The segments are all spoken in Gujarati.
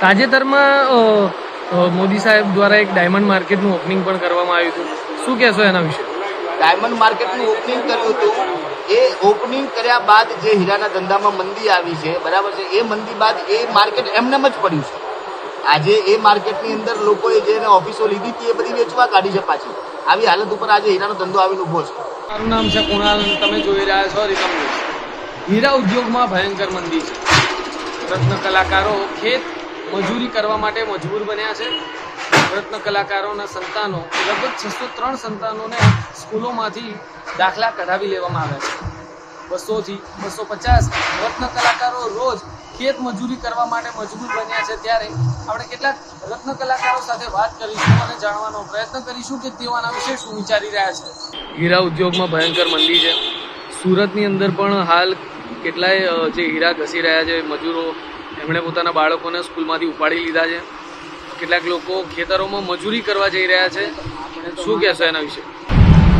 તાજેતરમાં મોદી સાહેબ દ્વારા એક ડાયમંડ માર્કેટનું ઓપનિંગ પણ કરવામાં આવ્યું હતું. શું કહેશો એના વિશે? ડાયમંડ માર્કેટનું ઓપનિંગ કર્યું હતું. એ ઓપનિંગ કર્યા બાદ જે હીરાના ધંધામાં મંદી આવી છે બરાબર છે એ મંદી બાદ એ માર્કેટ એમનેમ જ પડ્યું છે. આજે એ માર્કેટની અંદર લોકોએ જેને ઓફિસો લીધી હતી એ બધી વેચવા કાઢી છે પાછી. આવી હાલત ઉપર આજે હીરાનો ધંધો આવીને ઊભો છે. મારું નામ છે કુણાલ તમે જોઈ રહ્યા છો રિકમ હીરા ઉદ્યોગમાં ભયંકર મંદી છે. રત્ન કલાકારો ખેત મજૂરી કરવા માટે મજબૂર બન્યા છે. રત્ન કલાકારોના સંતાનો, લગભગ છસો ત્રણ સંતાનોને સ્કૂલોમાંથી દાખલા કઢાવી લેવામાં આવ્યા છે. બસોથી બસો પચાસ રત્ન કલાકારો રોજ ખેત મજૂરી કરવા માટે મજબૂર બન્યા છે. ત્યારે આપણે કેટલાક રત્ન કલાકારો સાથે વાત કરીશું અને જાણવાનો પ્રયત્ન કરીશું કે તેઓ આના વિશે શું વિચારી રહ્યા છે. હીરા ઉદ્યોગમાં ભયંકર મંદી છે. સુરતની અંદર પણ હાલ કેટલાય જે હીરા ઘસી રહ્યા છે, મજૂરો એમણે પોતાના બાળકોને સ્કૂલમાંથી ઉપાડી લીધા છે. કેટલાક લોકો ખેતરોમાં મજૂરી કરવા જઈ રહ્યા છે. શું કહેશો એના વિશે?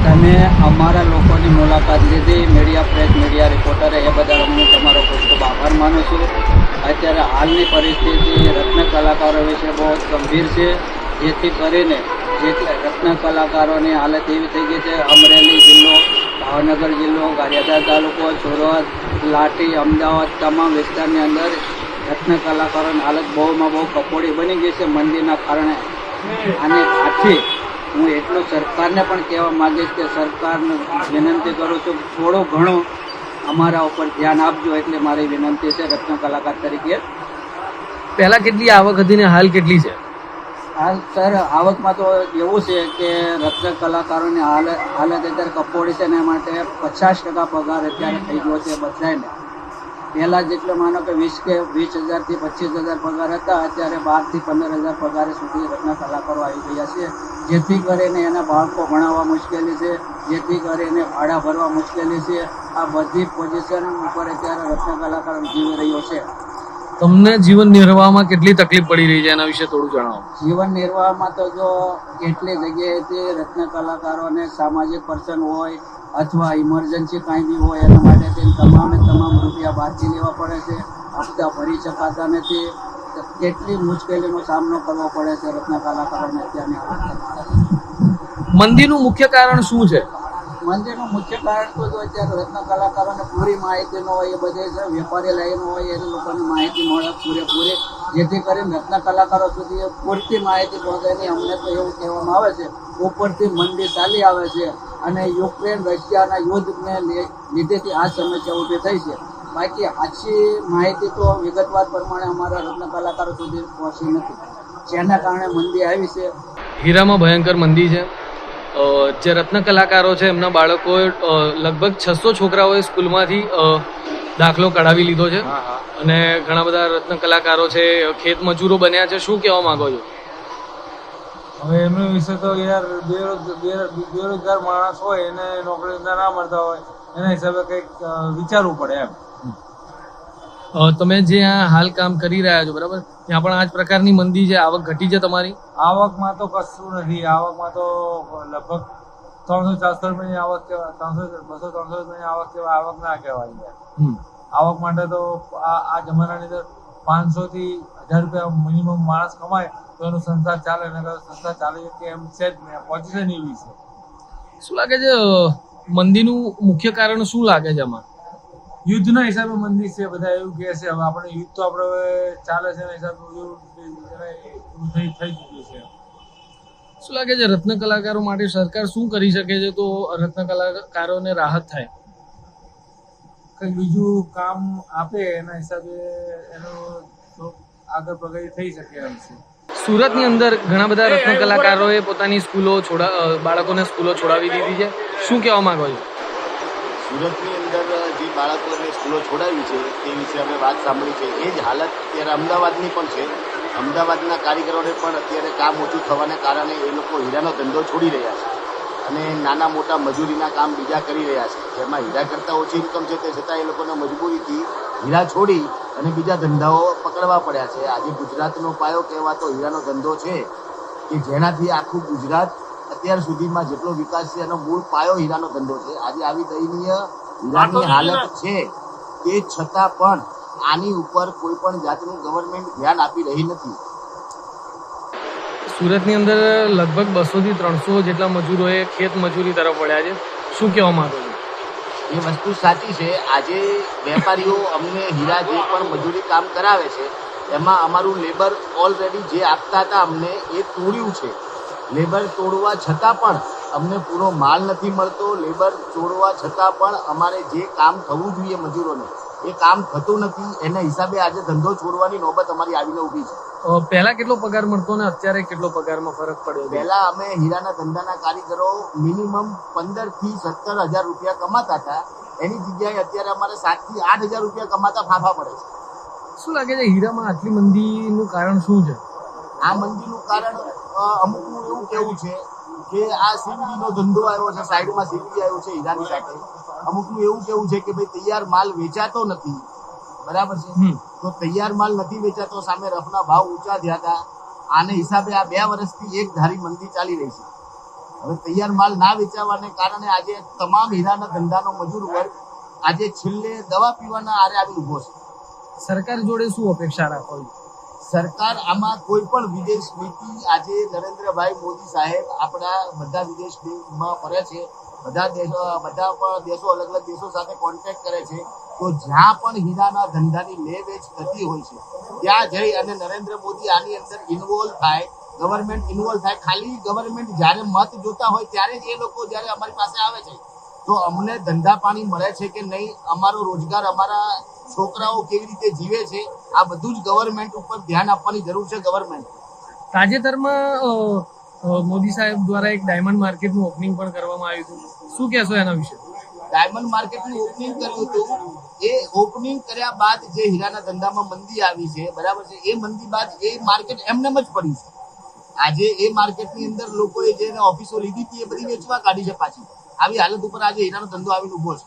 તમે અમારા લોકોની મુલાકાત લીધી મીડિયા પ્રેસ મીડિયા રિપોર્ટરે એ બદલ હું તમારો ખૂબ ખૂબ આભાર માનું છું. અત્યારે હાલની પરિસ્થિતિ રત્ન કલાકારો વિશે બહુ ગંભીર છે. જેથી કરીને જે રત્ન કલાકારોની હાલત એવી થઈ ગઈ છે, અમરેલી જિલ્લો, ભાવનગર જિલ્લો, ગારિયાધાર તાલુકો, સુરત, લાઠી, અમદાવાદ, તમામ વિસ્તારની અંદર રત્ન કલાકારોની હાલત બહુમાં બહુ કપોડી બની ગઈ છે મંદીના કારણે. અને આથી હું એટલું સરકારને પણ કહેવા માંગીશ કે સરકારને વિનંતી કરું છું થોડું ઘણું અમારા ઉપર ધ્યાન આપજો એટલે મારી વિનંતી છે રત્ન કલાકાર તરીકે. પહેલા કેટલી આવક હતી ને હાલ કેટલી છે? હાલ સર આવકમાં તો એવું છે કે રત્ન કલાકારોની હાલત હાલત અત્યારે કપોડી છે ને એ માટે પચાસ ટકા પગાર અત્યારે થઈ ગયો છે બધાને પહેલાં જેટલો માનો કે વીસ કે વીસ હજારથી પચીસ હજાર પગાર હતા અત્યારે બારથી પંદર હજાર પગાર સુધી રત્ન કલાકારો આવી ગયા છે. જેથી કરીને એના બાળકો ભણાવવા મુશ્કેલી છે જેથી કરીને ભાડા ભરવા મુશ્કેલી છે. આ બધી પોઝિશન ઉપર અત્યારે રત્ન કલાકારો જીવી રહ્યો છે. તમને જીવન નિર્વાહમાં કેટલી તકલીફ પડી રહી છે? એના વિશે થોડું જણાવો. જીવન નિર્વાહમાં તો જો કેટલી જગ્યાએથી રત્ન કલાકારોને સામાજિક પર્સન હોય અથવા ઇમરજન્સી કાંઈ બી હોય એના માટે તેને તમામે તમામ રૂપિયા બહારથી લેવા પડે છે. હપ્તા ભરી શકાતા નથી. કેટલી મુશ્કેલીનો સામનો કરવો પડે છે રત્ન કલાકારોને અત્યારની મંદીનું મુખ્ય કારણ શું છે? મંદિરનું મુખ્ય કારણ તો જો અત્યારે રત્ન કલાકારોને પૂરી માહિતી ન હોય એ બધે છે વેપારી લાઈન હોય એ લોકોની માહિતી મળે પૂરેપૂરી. જેથી કરીને રત્ન કલાકારો સુધી પૂરતી માહિતી પહોંચે નહીં. અમને તો એવું કહેવામાં આવે છે ઉપરથી મંદી ચાલી આવે છે. અને યુક્રેન રશિયાના યુદ્ધને લી- લીધેથી આ સમસ્યા ઊભી થઈ છે. બાકી આછી માહિતી તો વિગતવાર પ્રમાણે અમારા રત્ન કલાકારો સુધી પહોંચી નથી. જેના કારણે મંદી આવી છે. હીરામાં ભયંકર મંદી છે. જે રત્ન કલાકારો છે એમના બાળકોએ લગભગ છસો છોકરાઓએ સ્કૂલમાંથી દાખલો કઢાવી લીધો છે. અને ઘણા બધા રત્ન કલાકારો છે ખેત મજૂરો બન્યા છે. શું કહેવા માંગો છો? હવે એમની વિશે તો યાર બેરોજ બેરો- બેરોજગાર માણસ હોય એને નોકરી ધંધા ના મળતા હોય એના હિસાબે કંઈક વિચારવું પડે એમ. તમે જે આ હાલ કામ કરી રહ્યા છો બરાબર? ત્યાં પણ આ જ પ્રકારની મંદી છે આવક ઘટી છે તમારી? આવકમાં તો કશું નથી આવકમાં તો લગભગ ત્રણસો ચારસો રૂપિયાની આવક કહેવાય ત્રણસો બસો ત્રણસો રૂપિયાની આવક કહેવાય આવક ના કહેવાય. આવક માટે તો આ આ જમાનાની અંદર પાંચસો થી હજાર રૂપિયા મિનિમમ માણસ કમાય તો એનું સંસાર ચાલે નકર સંસાર ચાલે કે એમ છે જ નહીં પોઝિશન એવી છે. શું લાગે છે મંદીનું મુખ્ય કારણ શું લાગે છે આમાં? યુદ્ધના હિસાબે મંદિર છે બધા એવું કહે છે હવે આપણે યુદ્ધ તો આપણે ચાલે છે એના હિસાબે થઈ ચૂક્યું છે. શું લાગે છે રત્ન કલાકારો માટે સરકાર શું કરી શકે છે તો રત્ન કલાકારોને રાહત થાય? કંઈક બીજું કામ આપે એના હિસાબે એનો આગળ પ્રગતિ થઈ શકે એમ છે. સુરતની અંદર ઘણા બધા રત્ન કલાકારોએ પોતાની સ્કૂલો છોડા બાળકોને સ્કૂલો છોડાવી દીધી છે. શું કહેવા માંગો છો? સુરતની અંદર જે બાળકોને સ્કૂલો છોડાવી છે તે વિશે અમે વાત સાંભળી છે. એ જ હાલત અત્યારે અમદાવાદની પણ છે. અમદાવાદના કારીગરોને પણ અત્યારે કામ ઓછું થવાને કારણે એ લોકો હીરાનો ધંધો છોડી રહ્યા છે. અને નાના મોટા મજૂરીના કામ બીજા કરી રહ્યા છે. જેમાં હીરા કરતાં ઓછી ઇન્કમ છે તે છતાં એ લોકોને મજબૂરીથી હીરા છોડી અને બીજા ધંધાઓ પકડવા પડ્યા છે. આજે ગુજરાતનો પાયો કહેવાતો હીરાનો ધંધો છે કે જેનાથી આખું ગુજરાત અત્યાર સુધીમાં જેટલો વિકાસ છે એનો મૂળ પાયો હીરાનો ધંધો છે. આજે આવી દયનીય હીરાની હાલત છે તે છતાં પણ આની ઉપર કોઈ પણ જાતનું ગવર્મેન્ટ ધ્યાન આપી રહી નથી. સુરતની અંદર લગભગ બસો થી ત્રણસો જેટલા મજૂરોએ ખેત મજૂરી તરફ વળ્યા છે. શું કહેવા માંગો એ વસ્તુ સાચી છે. આજે વેપારીઓ અમને હીરા જે પણ મજૂરી કામ કરાવે છે, એમાં અમારું લેબર ઓલરેડી જે આપતા હતા અમને એ તોડ્યું છે. લેબર તોડવા છતાં પણ અમને પૂરો માલ નથી મળતો. લેબર તોડવા છતાં પણ અમારે જે કામ થવું જોઈએ મજૂરોને, એ કામ થતું નથી. એના હિસાબે આજે ધંધો છોડવાની નોબત અમારી આવીને ઊભી છે. પહેલા કેટલો પગાર મળતો ને અત્યારે કેટલો પગારમાં ફરક પડ્યો પહેલા અમે હીરાના ધંધાના કારીગરો મિનિમમ પંદરથી સત્તર હજાર રૂપિયા કમાતા હતા. એની જગ્યાએ અત્યારે અમારે સાતથી આઠ હજાર રૂપિયા કમાતા ફાફા પડે છે. શું લાગે છે હીરામાં આટલી મંદીનું કારણ શું છે? આ મંદીનું કારણ અમુકનું એવું કેવું છે કે આ સીવીડીનો ધંધો આવ્યો છે સાઈડમાં સીવીડી આવ્યો છે હીરાની સાથે. અમુકનું એવું કેવું છે કે ભાઈ તૈયાર માલ વેચાતો નથી. બરાબર છે? તો તૈયાર માલ નથી વેચાતો સામે રફના ભાવ ઊંચા થયા હતા. આને હિસાબે આ બે વર્ષથી એક ધારી મંદી ચાલી રહી છે. હવે તૈયાર માલ ના વેચાવાને કારણે આજે તમામ હીરાના ધંધાનો મજૂર વર્ગ આજે છેલ્લે દવા પીવાના આરે આવી ઊભો છે. સરકાર જોડે શું અપેક્ષા રાખો? સરકાર આમાં કોઈ પણ વિદેશ નીતિ આજે નરેન્દ્રભાઈ મોદી સાહેબ આપણા બધા વિદેશ દેશમાં ફરે છે. બધા દેશો બધા પણ દેશો અલગ અલગ દેશો સાથે કોન્ટેક્ટ કરે છે. તો જ્યાં પણ હીરાના ધંધાની લે વેચ થતી હોય છે ત્યાં જઈ અને નરેન્દ્ર મોદી આની અંદર ઇન્વોલ્વ થાય ગવર્મેન્ટ ઇન્વોલ્વ થાય. ખાલી ગવર્મેન્ટ જ્યારે મત જોતા હોય ત્યારે જ એ લોકો જ્યારે અમારી પાસે આવે છે. તો અમને ધંધા પાણી મળે છે કે નહીં અમારો રોજગાર અમારા છોકરાઓ કેવી રીતે જીવે છે આ બધું જ ગવર્મેન્ટ ઉપર ધ્યાન આપવાની જરૂર છે ગવર્મેન્ટ તાજેતરમાં મોદી સાહેબ દ્વારા એક ડાયમંડ માર્કેટનું ઓપનિંગ પણ કરવામાં આવ્યું હતું. શું કહેશો એના વિશે? ડાયમંડ માર્કેટનું ઓપનિંગ કર્યું હતું. ઓપનિંગ કર્યા બાદ જે હીરાના ધંધામાં મંદી આવી છે, બરાબર છે, એ મંદી બાદ એ માર્કેટ એમનેમ જ પડ્યું છે. આજે એ માર્કેટની અંદર લોકોએ જે ઓફિસો લીધી હતી એ બધી વેચવા કાઢી છે પાછી. આવી હાલત ઉપર આજે હીરાનો ધંધો આવીને ઊભો છે.